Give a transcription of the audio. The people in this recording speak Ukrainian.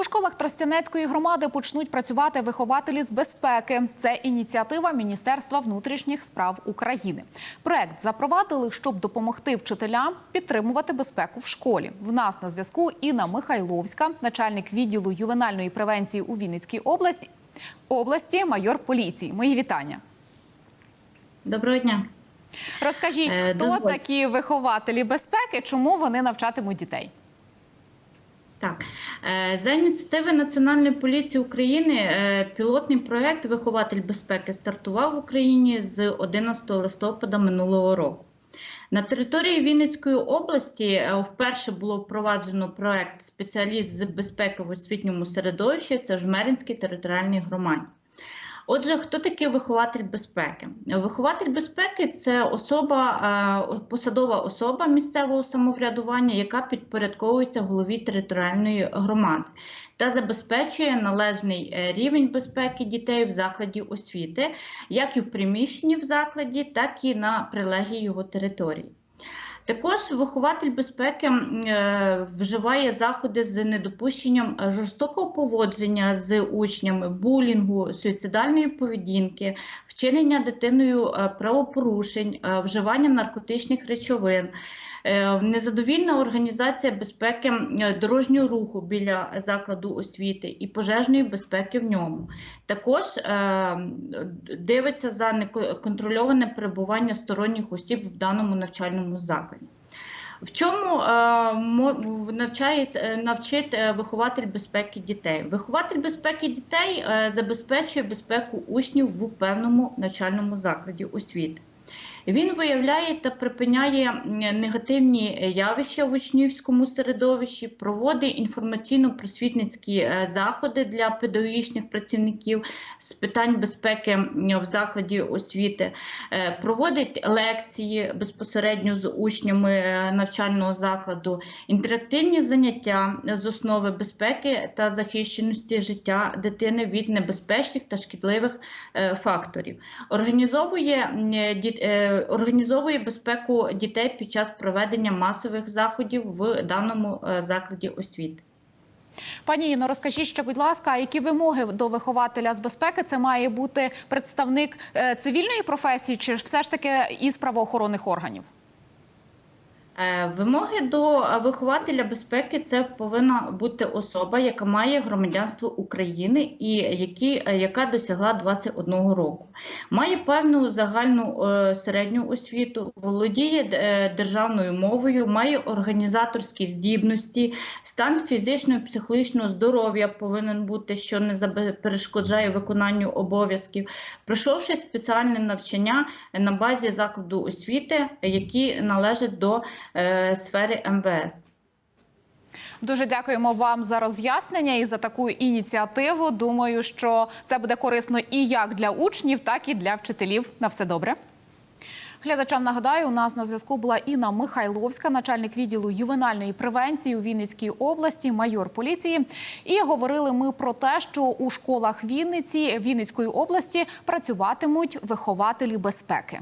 У школах Тростянецької громади почнуть працювати вихователі з безпеки. Це ініціатива Міністерства внутрішніх справ України. Проект запровадили, щоб допомогти вчителям підтримувати безпеку в школі. В нас на зв'язку Інна Михайловська, начальник відділу ювенальної превенції у Вінницькій області. Області майор поліції. Мої вітання. Доброго дня. Розкажіть, Е, хто дозволь- такі вихователі безпеки, чому вони навчатимуть дітей? Так, е, за ініціативи Національної поліції України е, пілотний проект Вихователь безпеки стартував в Україні з 11 листопада минулого року. На території Вінницької області е, вперше було впроваджено проект спеціаліст з безпеки в освітньому середовищі. Це Жмеринській територіальній громаді. Отже, хто такий вихователь безпеки? Вихователь безпеки це особа, е, посадова особа місцевого самоврядування, яка підпорядковується голові територіальної громади та забезпечує належний е, рівень безпеки дітей в закладі освіти, як і в приміщенні в закладі, так і на прилеглій його території. Також вихователь безпеки е, вживає заходи з недопущенням е, жорстокого поводження з учнями, булінгу, суїцидальної поведінки, вчинення дитиною е, правопорушень, вживання наркотичних речовин. Е, Незадовільна організація безпеки е, дорожнього руху біля закладу освіти і пожежної безпеки в ньому. Також е, дивиться за неконтрольоване перебування сторонніх осіб в даному навчальному закладі. В чому навчає, навчить вихователь безпеки дітей? Вихователь безпеки дітей забезпечує безпеку учнів в певному навчальному закладі освіти. Він виявляє та припиняє негативні явища в учнівському середовищі, проводить інформаційно-просвітницькі е, заходи для педагогічних працівників з питань безпеки в закладі освіти, е, проводить лекції безпосередньо з учнями е, навчального закладу, інтерактивні заняття з основи безпеки та захищеності життя дитини від небезпечних та шкідливих е, факторів. Організовує, м, діт- е, організовує безпеку дітей під час проведення масових заходів в даному е, закладі освіти. Пані Іно, розкажіть ще, будь ласка, які вимоги до вихователя з безпеки? Це має бути представник е, цивільної професії, чи все ж таки із правоохоронних органів? Е, Вимоги до е, вихователя безпеки це повинна бути особа, яка має громадянство України і які, е, яка досягла 21 року. Має певну загальну середню освіту, володіє державною мовою, має організаторські здібності, стан фізичного і психологічного здоров'я повинен бути, що не перешкоджає виконанню обов'язків, пройшовши спеціальне навчання на базі закладу освіти, які належать до сфери МВС. Дуже дякуємо вам за роз'яснення і за таку ініціативу. Думаю, що це буде корисно і як для учнів, так і для вчителів. На все добре. Глядачам нагадаю, у нас на зв'язку була Інна Михайловська, начальник відділу ювенальної превенції у Вінницькій області, майор поліції. І говорили ми про те, що у школах Вінниці Вінницької області працюватимуть вихователі безпеки.